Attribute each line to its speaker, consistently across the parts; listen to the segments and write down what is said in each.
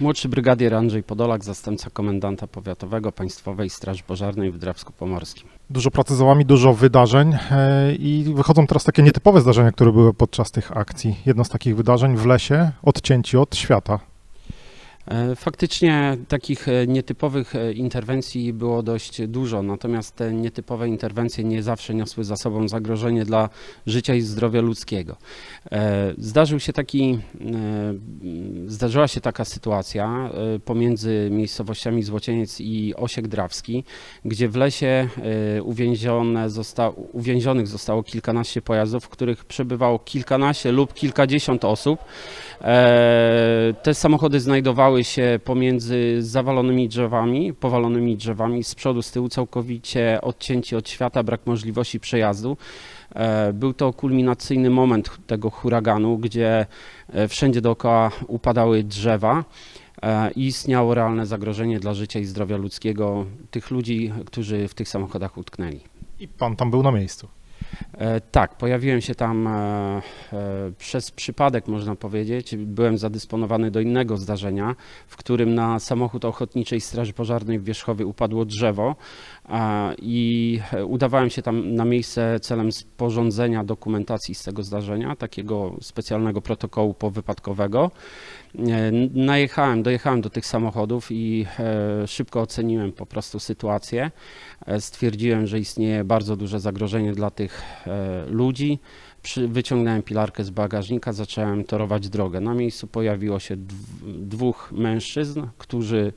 Speaker 1: Młodszy brygadier Andrzej Podolak, zastępca komendanta powiatowego Państwowej Straży Pożarnej w Drawsku-Pomorskim.
Speaker 2: Dużo pracy za wami, dużo wydarzeń e, i wychodzą teraz takie nietypowe zdarzenia, które były podczas tych akcji. Jedno z takich wydarzeń w lesie, odcięci od świata.
Speaker 1: E, Faktycznie takich e, nietypowych e, interwencji było dość dużo, natomiast te nietypowe interwencje nie zawsze niosły za sobą zagrożenie dla życia i zdrowia ludzkiego. Zdarzył się taki, zdarzyła się taka sytuacja pomiędzy miejscowościami Złocieniec i Osiek Drawski, gdzie w lesie uwięzione zosta, uwięzionych zostało kilkanaście pojazdów, w których przebywało kilkanaście lub kilkadziesiąt osób. Te samochody znajdowały się pomiędzy zawalonymi drzewami, powalonymi drzewami, z przodu, z tyłu całkowicie odcięci od świata, brak możliwości przejazdu. E, Był to kulminacyjny moment tego huraganu, gdzie e, wszędzie dookoła upadały drzewa e, i istniało realne zagrożenie dla życia i zdrowia ludzkiego tych ludzi, którzy w tych samochodach utknęli.
Speaker 2: I pan tam był na miejscu.
Speaker 1: E, Tak, pojawiłem się tam e, e, przez przypadek, można powiedzieć. Byłem zadysponowany do innego zdarzenia, w którym na samochód Ochotniczej Straży Pożarnej w Wierzchowie upadło drzewo i udawałem się tam na miejsce celem sporządzenia dokumentacji z tego zdarzenia, takiego specjalnego protokołu powypadkowego. E, Najechałem, dojechałem do tych samochodów i e, szybko oceniłem po prostu sytuację. E, Stwierdziłem, że istnieje bardzo duże zagrożenie dla tych ludzi. Wyciągnąłem pilarkę z bagażnika, zacząłem torować drogę. Na miejscu pojawiło się dw, dwóch mężczyzn, którzy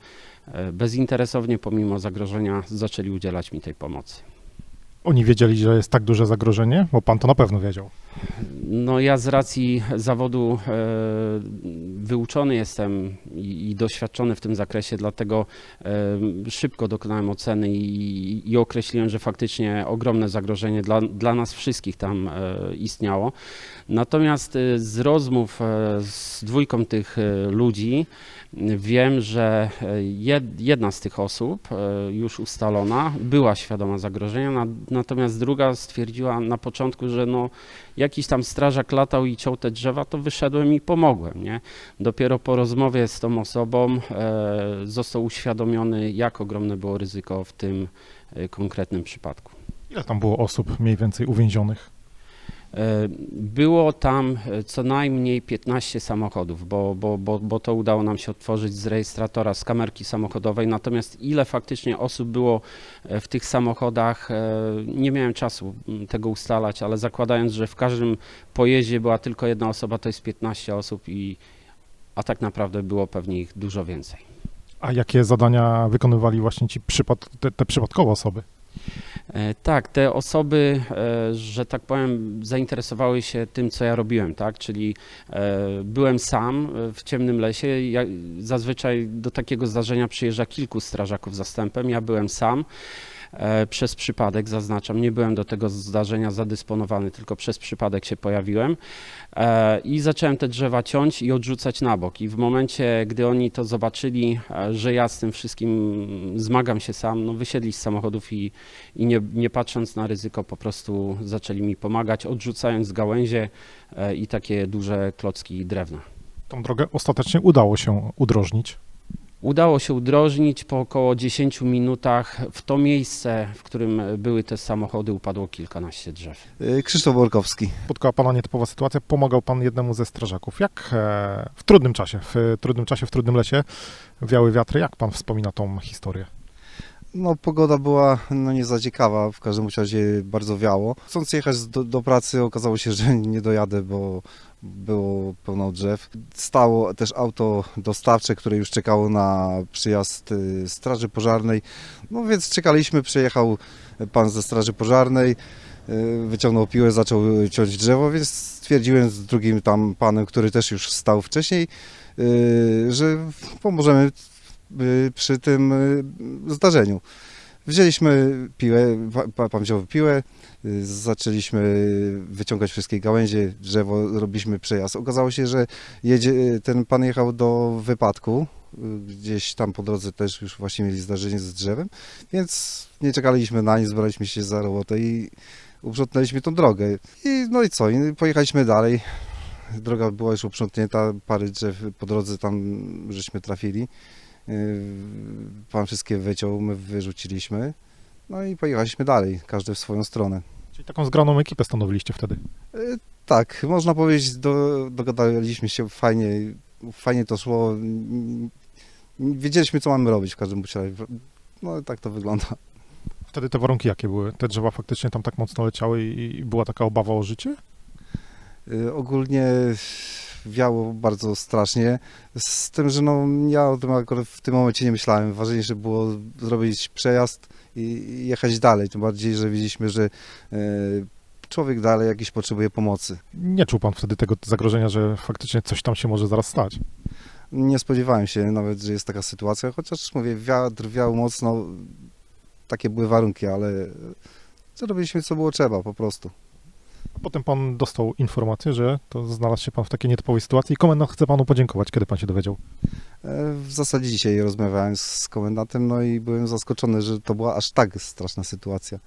Speaker 1: bezinteresownie, pomimo zagrożenia, zaczęli udzielać mi tej pomocy.
Speaker 2: Oni wiedzieli, że jest tak duże zagrożenie, bo pan to na pewno wiedział.
Speaker 1: No ja z racji zawodu e, wyuczony jestem i, doświadczony w tym zakresie, dlatego e, szybko dokonałem oceny i, określiłem, że faktycznie ogromne zagrożenie dla, dla nas wszystkich tam e, istniało. Natomiast z rozmów z dwójką tych ludzi wiem, że jed, jedna z tych osób, już ustalona, była świadoma zagrożenia, na, natomiast druga stwierdziła na początku, że no jakiś tam strażak latał i ciął te drzewa, to wyszedłem i pomogłem, nie? Dopiero po rozmowie z tą osobą e, został uświadomiony, jak ogromne było ryzyko w tym e, konkretnym przypadku.
Speaker 2: Ile tam było osób mniej więcej uwięzionych?
Speaker 1: E, Było tam e, co najmniej 15 samochodów, bo, bo, bo, bo to udało nam się otworzyć z rejestratora, z kamerki samochodowej. Natomiast ile faktycznie osób było e, w tych samochodach, nie miałem czasu tego ustalać, ale zakładając, że w każdym pojeździe była tylko jedna osoba, to jest 15 osób, i, a tak naprawdę było pewnie ich dużo więcej.
Speaker 2: A jakie zadania wykonywali właśnie ci przypad, te, te przypadkowe osoby?
Speaker 1: E, Tak, te osoby, e, że tak powiem, zainteresowały się tym, co ja robiłem, tak? Czyli e, byłem sam w ciemnym lesie. Ja, zazwyczaj do takiego zdarzenia przyjeżdża kilku strażaków zastępem. Ja byłem sam. E, Przez przypadek, zaznaczam, nie byłem do tego zdarzenia zadysponowany, tylko przez przypadek się pojawiłem. E, I zacząłem te drzewa ciąć i odrzucać na bok. I w momencie, gdy oni to zobaczyli, e, że ja z tym wszystkim zmagam się sam, no wysiedli z samochodów i, i nie, nie patrząc na ryzyko, po prostu zaczęli mi pomagać, odrzucając gałęzie i takie duże klocki drewna.
Speaker 2: Tą drogę ostatecznie udało się udrożnić.
Speaker 1: Udało się udrożnić po około 10 minutach. W to miejsce, w którym były te samochody, upadło kilkanaście drzew.
Speaker 3: Y, Krzysztof Borkowski.
Speaker 2: Spotkała pana nietypowa sytuacja, pomagał pan jednemu ze strażaków. Jak e, w trudnym czasie, w trudnym czasie, w trudnym lesie wiały wiatry, jak pan wspomina tą historię?
Speaker 3: No, pogoda była no, nie za ciekawa, w każdym razie bardzo wiało. Chcąc jechać do, do pracy, okazało się, że nie dojadę, bo było pełno drzew. Stało też auto dostawcze, które już czekało na przyjazd y, Straży Pożarnej. No więc czekaliśmy, przyjechał pan ze Straży Pożarnej, y, wyciągnął piłę, zaczął ciąć drzewo, więc stwierdziłem z drugim tam panem, który też już stał wcześniej, y, że pomożemy przy tym zdarzeniu. Wzięliśmy piłę, pa- pan wziął piłę, zaczęliśmy wyciągać wszystkie gałęzie, drzewo, robiliśmy przejazd. Okazało się, że jedzie, ten pan jechał do wypadku, gdzieś tam po drodze też już właśnie mieli zdarzenie z drzewem, więc nie czekaliśmy na nic, zbraliśmy się za robotę i uprzątnęliśmy tą drogę. I, no i co, i pojechaliśmy dalej. droga była już uprzątnięta, parę drzew po drodze tam żeśmy trafili. Yy, Pan wszystkie wyciął, my wyrzuciliśmy. No i pojechaliśmy dalej, każdy w swoją stronę.
Speaker 2: Czyli taką zgraną ekipę stanowiliście wtedy.
Speaker 3: Yy, Tak, można powiedzieć, do, dogadaliśmy się fajnie, fajnie to szło. Wiedzieliśmy, co mamy robić w każdym razie. No tak to wygląda.
Speaker 2: Wtedy te warunki jakie były? Te drzewa faktycznie tam tak mocno leciały i i była taka obawa o życie?
Speaker 3: Y, Ogólnie wiało bardzo strasznie, z tym, że no, ja o tym akurat w tym momencie nie myślałem. Ważniejsze było zrobić przejazd i jechać dalej, tym bardziej, że widzieliśmy, że y, człowiek dalej jakiś potrzebuje pomocy.
Speaker 2: Nie czuł pan wtedy tego zagrożenia, że faktycznie coś tam się może zaraz stać?
Speaker 3: Nie spodziewałem się nawet, że jest taka sytuacja, chociaż mówię, wiatr wiał mocno, takie były warunki, ale zrobiliśmy co było trzeba po prostu.
Speaker 2: Potem pan dostał informację, że to znalazł się pan w takiej nietypowej sytuacji i komendant chce panu podziękować, kiedy pan się dowiedział.
Speaker 3: E, W zasadzie dzisiaj rozmawiałem z komendantem, no i byłem zaskoczony, że to była aż tak straszna sytuacja.